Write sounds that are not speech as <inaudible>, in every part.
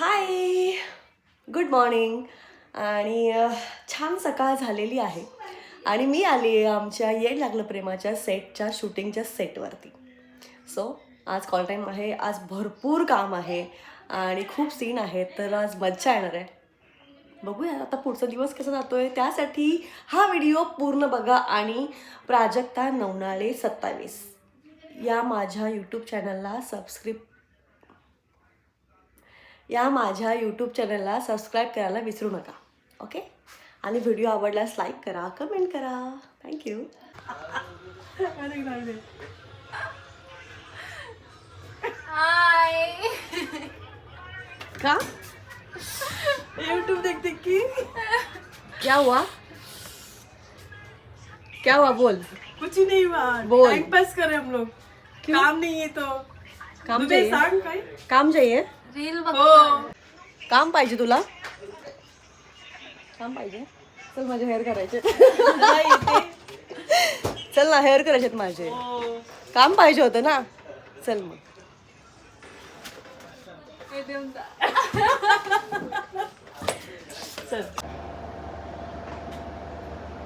Hi good morning आणि छान सकाळ झालेली आहे. आणि मी आली आहे आमच्या ये लागलं प्रेमाच्या सेटच्या शूटिंगच्या सेटवरती सो आज कॉल टाईम आहे. आज भरपूर काम आहे. आणि खूप सीन आहेत. तर आज मज्जा येणार आहे. बघूया आता पुढचा दिवस कसा आहे त्यासाठी हा व्हिडिओ पूर्ण बघा आणि प्राजक्ता नवनाळे सत्तावीस. या माझ्या यूट्यूब चॅनलला सबस्क्रिप या माझ्या यूट्यूब चॅनलला सबस्क्राईब करायला विसरू नका. ओके आणि व्हिडिओ आवडल्यास लाईक करा कमेंट करा. थँक्यू हाय का? यूट्यूब देख देख की? क्या हुआ? क्या हुआ? बोल. कुछ ही नहीं हुआ. बोल। टाइम पास करे हम लोग. काम नहीं है तो. काम चाहिए? काम चाहिए? रील हो. बघ काम पाहिजे तुला? काम पाहिजे? चल माझे हेअर करायचे. नाही ते चल ना हेअर करायचेत माझे. हो. काम पाहिजे होतं ना? चल मग.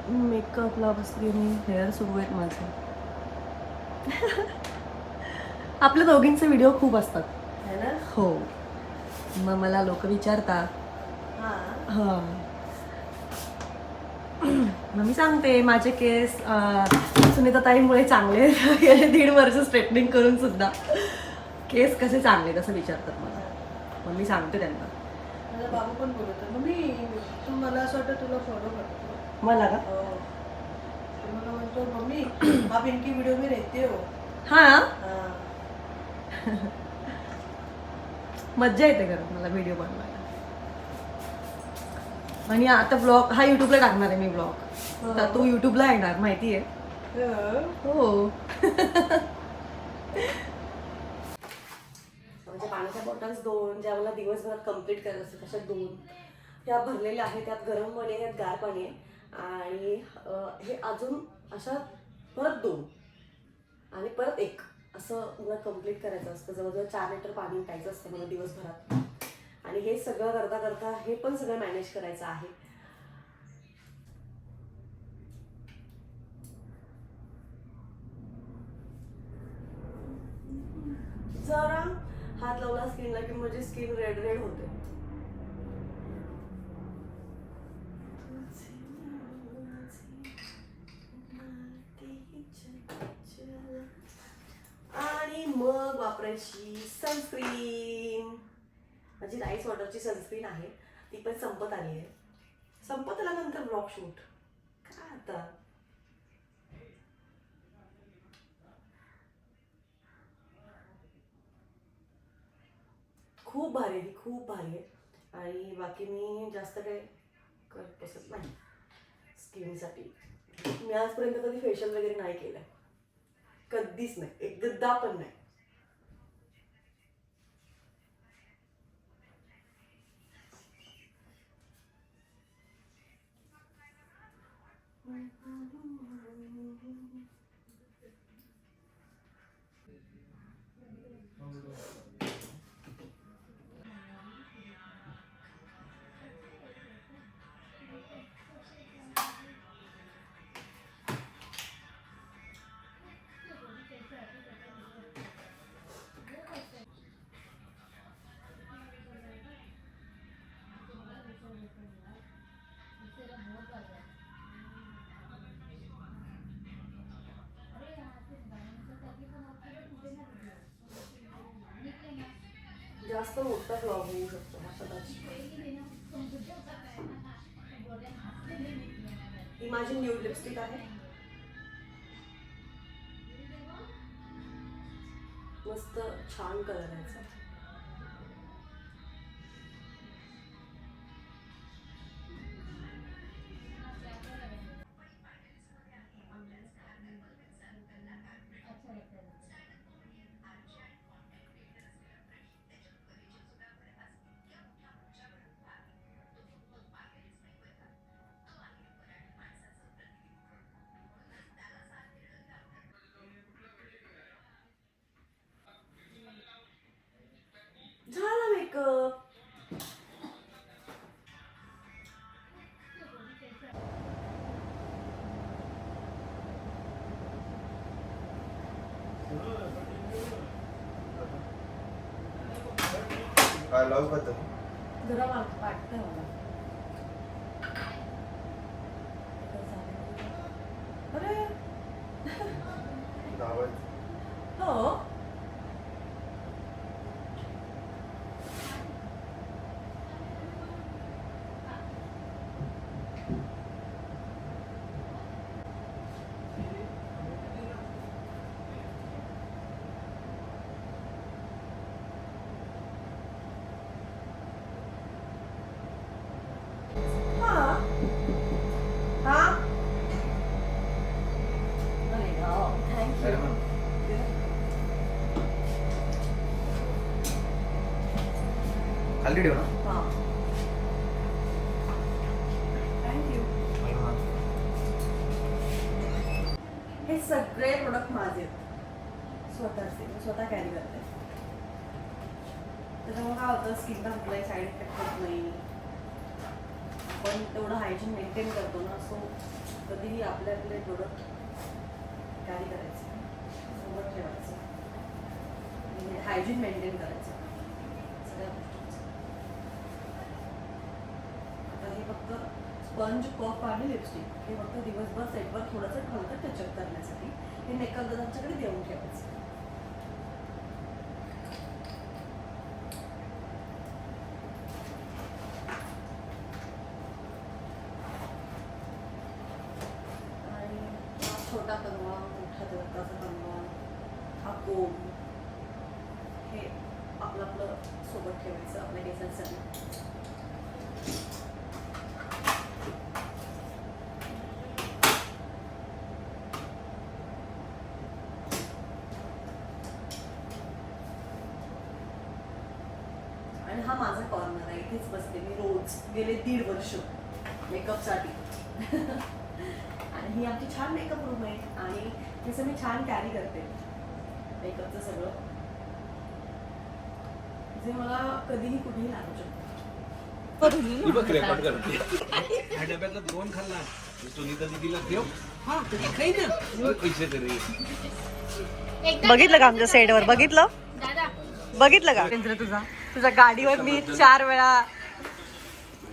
मेकअपला बसली मी. हेअर सुरू आहेत माझे. <laughs> आपल्या दोघींचे व्हिडिओ खूप असतात. है ना? हो. मग मला लोक विचारतात. हा. हा. मग मी सांगते माझे केस सुनीताताईमुळे चांगले आहेत. <laughs> गेले दीड वर्ष स्ट्रेटनिंग करून सुद्धा. केस कसे चांगले असं विचारतात मला. मग मी सांगते त्यांना. माझा बाबू पण बोलत मम्मी तू मला असं वाटतं तुला फॉलो करतो. मला का? हो. मला म्हणतो मम्मी आप इनकी वीडियो में रहते हा? हाँ. <laughs> मज्जा येते खरं मला व्हिडिओ बनवायला. आणि आता ब्लॉग हा युट्यूबला टाकणार आहे मी ब्लॉग तर तू युट्यूबला येणार माहिती आहे हो. म्हणजे पाण्याच्या बॉटल्स दोन ज्या मला दिवसभरात कंप्लीट करायचं असतं तशा दोन. ह्या भरलेल्या आहेत त्यात गरम पाणी आहे त्यात गार पाणी आहे. आणि हे अजून अशा परत दोन. आणि परत एक. असं मला कंप्लीट करायचं असतं. जवळजवळ चार लिटर पाणी प्यायचं असतं मला दिवसभरात. आणि हे सगळं करता करता हे पण सगळं मॅनेज करायचं आहे. जरा हात लावला स्किनला की म्हणजे स्किन रेड रेड होते. वापरायची सनस्क्रीन माझी राईस वॉटरची सनस्क्रीन आहे. ती पण संपत आली आहे. संपत आल्यानंतर ब्लॉक शूट काय आता? खूप भारी आहे ती खूप भारी आहे. आणि बाकी मी जास्त काही करत बसत नाही. स्किनसाठी. मी आजपर्यंत कधी फेशियल वगैरे नाही केलं कधीच नाही. एकदा पण नाही. Mm-hmm. जास्त मोठा फ्लॉप होऊ शकतो हा कदाचित. ही माझी न्यू लिपस्टिक आहे. मस्त छान कलर आहे काय लावू का तर जरा वाट- वाटतंय मला अरे लावायचं हो हा हा अरे थँक्यू अरे वा. खाली ठेव ना. हे. सगळे प्रोडक्ट माझे आहेत. स्वतःचे. मी स्वतः कॅरी करते. त्याच्यामुळे काय होतं स्किनला कुठलाही साईड इफेक्ट होत नाही. आपण तेवढं हायजीन मेंटेन करतो ना सो कधीही आपले आपले प्रोडक्ट कॅरी करायचे. सोबत ठेवायचं. हायजीन मेंटेन करायचं. हे फक्त स्पंज पफ आणि लिपस्टिक हे फक्त दिवसभर सेटवर थोडंसं हलकं टचअप करण्यासाठी हे मेकअप दादांच्याकडे देऊन ठेवायचं. आणि छोटा कंगवा मोठा देवताचा कंगवा हा कोम हे आपलं आपलं सोबत ठेवायचं आपल्या केसांसाठी आणि हा माझा कॉर्नर आहे इथेच बसते मी रोज गेले दीड वर्ष मेकअपसाठी. आणि ही आमची छान मेकअप रूम आहे आणि जसं मी छान कॅरी करते. मेकअपचं सगळं. जे मला कधीही कुठेही लागू शकतं ही <laughs> डब्यातला दोन खाल्ला. सुनीता दिदीला ठेव. हा तुझी खाई ना. मग पैसे तरी. बघितलं का आमच्या सेटवर बघितलं? बघितलं का? तुझा. तुझ्या गाडीवर मी चार वेळा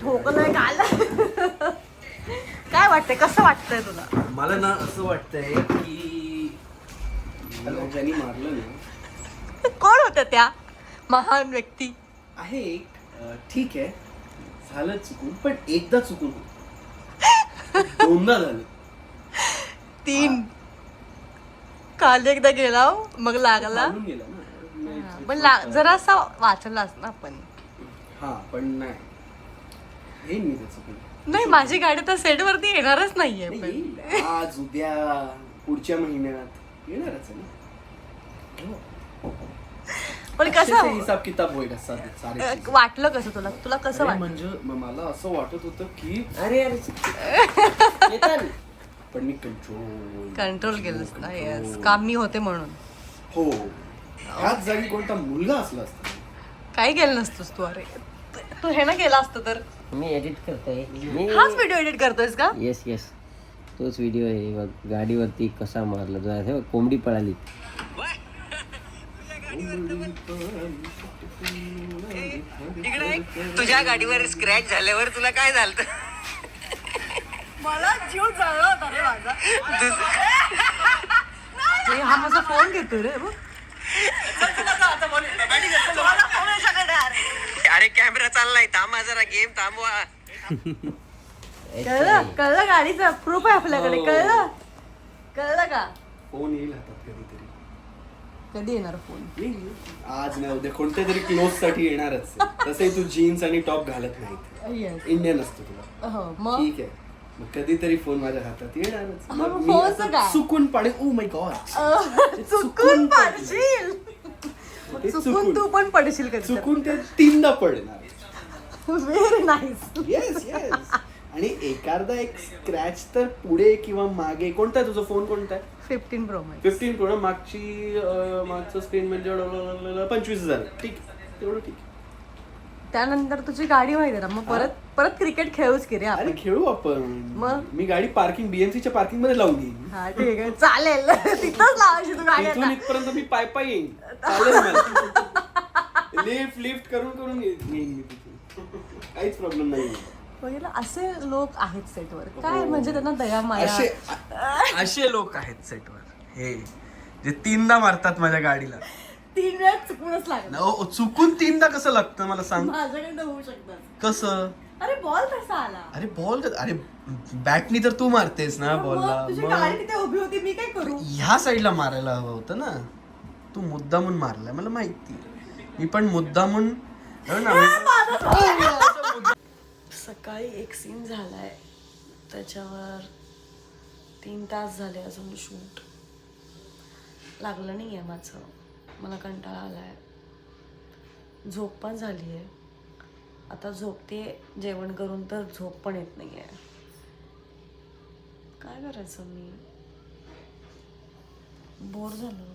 ठोकलंय काल. काय वाटतंय? कसं वाटतंय तुला? मला ना असं वाटतंय की ज्यांनी मारलं ना. कोण होत्या त्या? महान व्यक्ती. आहे एक अं, ठीक आहे. झालं चुकून पण एकदा चुकून होतं. दोनदा झालं. तीन. काल एकदा गेला हो, मग लागला. चालून गेला ना. पण ला- जरासा वाचलास ना आपण. हा पण नाही. हे मी ते चुकून नाही माझी गाडी तर सेट वरती येणारच नाहीये नाही, पण. येईल. आज उद्या पुढच्या महिन्यात येणारच आहे ना. हो. पण अक्षरशः कसं? हिसाब किताब होईल असा सारे अ, वाटलं कसं तुला? तुला कसं अरे वाटलं? म्हणजे म- मला असं वाटत होतं की अरे अरे <laughs> पण मी कंट्रोल कंट्रोल केलंस ना येस काम मी होते म्हणून. हो. ह्याच जागी कोणता मुलगा असला असता. काही केलं नसतोस तू अरे? तू हे ना केलं असतं तर. मी एडिट करतोय. मी हाच व्हिडिओ एडिट करतोयस का? येस येस तोच व्हिडिओ आहे. बघ गाडीवरती कसा मारला जो आहे बघ, कोंबडी पळाली. इकडे तुझ्या गाडीवर स्क्रॅच झाल्यावर तुला काय झालं मला जीव जळला होता रे माझा. हे माझा फोन घेतोय रे बघ. अरे कॅमेरा चाललाय थांबा जरा गेम थांबवा. कळलं? कळलं गाडीचा प्रूफ आहे आपल्याकडे. हो. कळलं? कळलं का? फोन येईल हातात कधीतरी. कधी येणार फोन येईल. आज नाही उद्या कोणत्या तरी क्लोजसाठी येणारच. <laughs> तसंही तू जीन्स आणि टॉप घालत नाही. येस इंडियन असतो तुला. हो मग? ठीक आहे. मग कधीतरी फोन माझ्या हातात येणारच. हा, मग मग मी फोनचं असं काय? चुकून पाडे ओ माय गॉड अं, चुकून पडशील. ते चुकून तू पण पडशील कधी चुकून ते तीनदा पडणार. व्हेरी नाईस येस येस आणि एखादा एक स्क्रॅच तर पुढे किंवा मागे. कोणता आहे तुझा फोन कोणता आहे? फिफ्टीन प्रो फिफ्टीन प्रो मागची मागचं स्क्रीन म्हणजे पंचवीस हजार. ठीक आहे. तेवढं ठीक आहे. त्यानंतर तुझी गाडी माहिती ना मग परत परत क्रिकेट खेळूच की रे अरे आपण खेळू आपण. मग? मी गाडी पार्किंग बीएमसीच्या पार्किंगमध्ये लावून येईन. हा ठीक आहे. चालेल. <laughs> तिथंच लावायची तू गाडी इथून आता. इथपर्यंत मी पाय पाय येईन. <laughs> चालेल मला. लिफ्ट लिफ्ट करून करून ये- येईन मी तिथे काहीच प्रॉब्लेम नाही. बघितलं असे लोक आहेत सेटवर काय म्हणजे त्यांना दया माया? असे <laughs> असे लोक आहेत सेटवर हे जे तीनदा मारतात माझ्या गाडीला. तीन वेळा चुकूनच लागला. अहो, चुकून तीनदा कसं लागतं मला सांग? माझ्याकडनं होऊ शकतं कसं? अरे बॉल कसा आला? अरे बॉल अरे बॅटनी तर तू मारतेस ना बॉलला मग तुझी मग गाडी तिथे उभी होती मी काय करू? ह्या साईडला मारायला हवं होतं ना. तू मुद्दामून मारलाय मला माहिती मी पण मुद्दामून हो ना, मी- सकाळी एक सीन झालाय. त्याच्यावर तीन तास झाले अजून शूट लागलं नाही आहे माझं. मला कंटाळा आलाय. झोप पण झाली आहे आता झोपते जेवण करून तर झोप पण येत नाही आहे काय करायचं मी? बोर झालं.